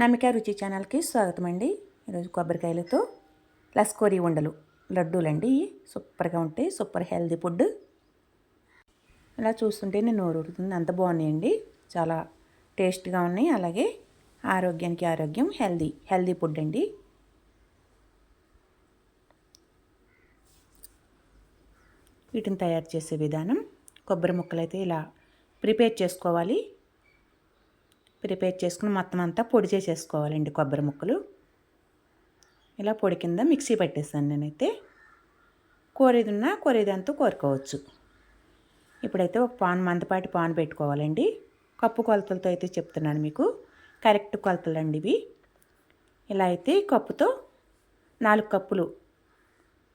నమిక రుచి ఛానల్కి స్వాగతం అండి ఈరోజు కొబ్బరికాయలతో లస్కోరి ఉండలు లడ్డూలండి. సూపర్గా ఉంటాయి సూపర్ హెల్దీ ఫుడ్. ఇలా చూస్తుంటే నేను నోరు ఊరుతుంది. అంత బాగున్నాయండి. చాలా టేస్ట్గా ఉన్నాయి. అలాగే ఆరోగ్యానికి ఆరోగ్యం హెల్దీ హెల్దీ ఫుడ్ అండి. వీటిని తయారు చేసే విధానం కొబ్బరి ముక్కలు అయితే ఇలా ప్రిపేర్ చేసుకోవాలి. ప్రిపేర్ చేసుకుని మొత్తం అంతా పొడి చేసేసుకోవాలండి కొబ్బరి ముక్కలు. ఇలా పొడి కింద మిక్సీ పట్టేస్తాను నేనైతే. కోరేది ఉన్నా కోరుకోవచ్చు. ఇప్పుడైతే ఒక పాన్ మందపాటి పాన్ పెట్టుకోవాలండి. కప్పు కొలతలతో అయితే చెప్తున్నాను మీకు. కరెక్ట్ కొలతలు అండి ఇవి. ఇలా అయితే కప్పుతో నాలుగు కప్పులు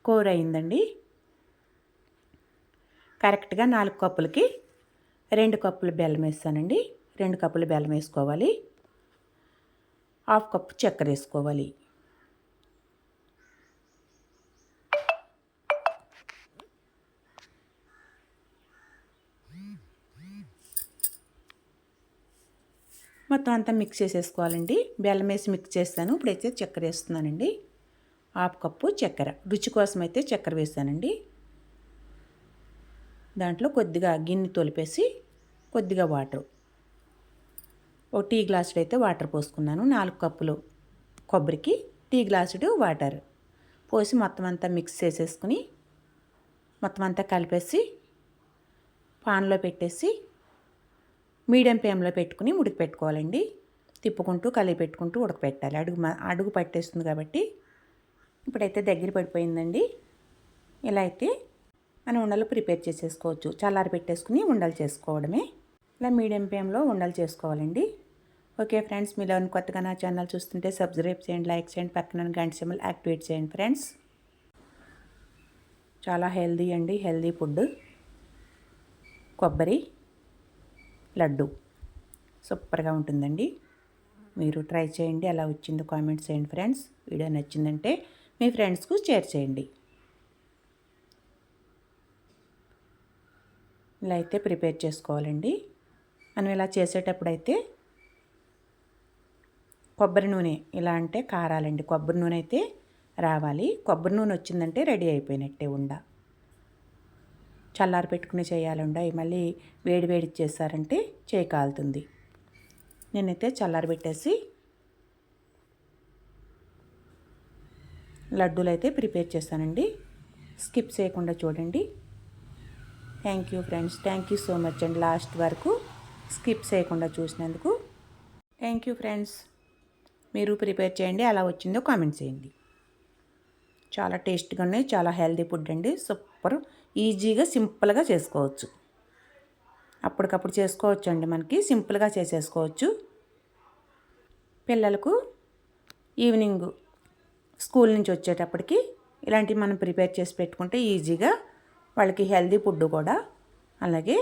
కూర అయిందండి. కరెక్ట్గా నాలుగు కప్పులకి రెండు కప్పులు బెల్లం వేస్తానండి రెండు కప్పులు బెల్లం వేసుకోవాలి. హాఫ్ కప్పు చక్కెర వేసుకోవాలి. మొత్తం అంతా మిక్స్ చేసేసుకోవాలండి. బెల్లం వేసి మిక్స్ చేస్తాను. ఇప్పుడైతే చక్కెర వేస్తున్నానండి. హాఫ్ కప్పు చక్కెర. రుచి కోసం అయితే చక్కెర వేస్తానండి. దాంట్లో కొద్దిగా గిన్నె తొలిపేసి కొద్దిగా వాటర్. ఒక టీ గ్లాసుడు అయితే వాటర్ పోసుకున్నాను. నాలుగు కప్పులు కొబ్బరికి టీ గ్లాసుడు వాటర్ పోసి మొత్తం అంతా మిక్స్ చేసేసుకుని మొత్తం అంతా కలిపేసి పాన్లో పెట్టేసి మీడియం ఫ్లేమ్లో పెట్టుకుని ఉడికి పెట్టుకోవాలండి. తిప్పుకుంటూ కలిపి పెట్టుకుంటూ ఉడకపెట్టాలి. అడుగు అడుగు పట్టేస్తుంది కాబట్టి ఇప్పుడైతే దగ్గర పడిపోయిందండి. ఇలా అయితే మనం ఉండలు ప్రిపేర్ చేసేసుకోవచ్చు. చల్లారి పెట్టేసుకుని ఉండలు చేసుకోవడమే. ఇలా మీడియం ఫ్లేమ్లో ఉండలు చేసుకోవాలండి. ఓకే ఫ్రెండ్స్ మీలో కొత్తగా నా ఛానల్ చూస్తుంటే సబ్స్క్రైబ్ చేయండి లైక్ చేయండి పక్కన గంట సింబల్ యాక్టివేట్ చేయండి ఫ్రెండ్స్. చాలా హెల్దీ అండి హెల్దీ ఫుడ్ కొబ్బరి లడ్డు. సూపర్గా ఉంటుందండి. మీరు ట్రై చేయండి ఎలా వచ్చిందో కామెంట్స్ చేయండి ఫ్రెండ్స్. వీడియో నచ్చిందంటే మీ ఫ్రెండ్స్కు షేర్ చేయండి. ఇలా అయితే ప్రిపేర్ చేసుకోవాలండి. మనం ఇలా చేసేటప్పుడైతే కొబ్బరి నూనె ఇలా అంటే కారాలండి. కొబ్బరి నూనె అయితే రావాలి. కొబ్బరి నూనె వచ్చిందంటే రెడీ అయిపోయినట్టే ఉండ. చల్లారి పెట్టుకుని చేయాలండ మళ్ళీ వేడి వేడి చేశారంటే చేయి కాలుతుంది. నేనైతే చల్లారి పెట్టేసి లడ్డూలు అయితే ప్రిపేర్ చేశానండి స్కిప్ చేయకుండా చూడండి. Thank you friends. Thank you so much అండి. లాస్ట్ వరకు స్కిప్ చేయకుండా చూసినందుకు థ్యాంక్ యూ ఫ్రెండ్స్. మీరు ప్రిపేర్ చేయండి ఎలా వచ్చిందో కామెంట్ చేయండి. చాలా టేస్ట్గా ఉన్నాయి చాలా హెల్దీ ఫుడ్ అండి సూపర్ ఈజీగా సింపుల్గా చేసుకోవచ్చు. అప్పటికప్పుడు చేసుకోవచ్చు అండి మనకి సింపుల్గా చేసేసుకోవచ్చు. పిల్లలకు ఈవినింగ్ స్కూల్ నుంచి వచ్చేటప్పటికి ఇలాంటివి మనం ప్రిపేర్ చేసి పెట్టుకుంటే ఈజీగా వాళ్ళకి హెల్దీ ఫుడ్ కూడా అలాగే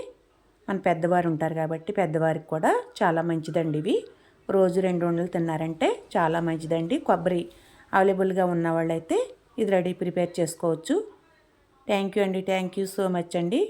మన పెద్దవారు ఉంటారు కాబట్టి పెద్దవారికి కూడా చాలా మంచిదండి ఇవి. రోజు రెండు వండలు తిన్నారంటే చాలా మంచిదండి. కొబ్బరి అవైలబుల్గా ఉన్న వాళ్ళైతే ఇది రెడీ ప్రిపేర్ చేసుకోవచ్చు. థ్యాంక్ యూ అండి. థ్యాంక్ యూ సో మచ్ అండి.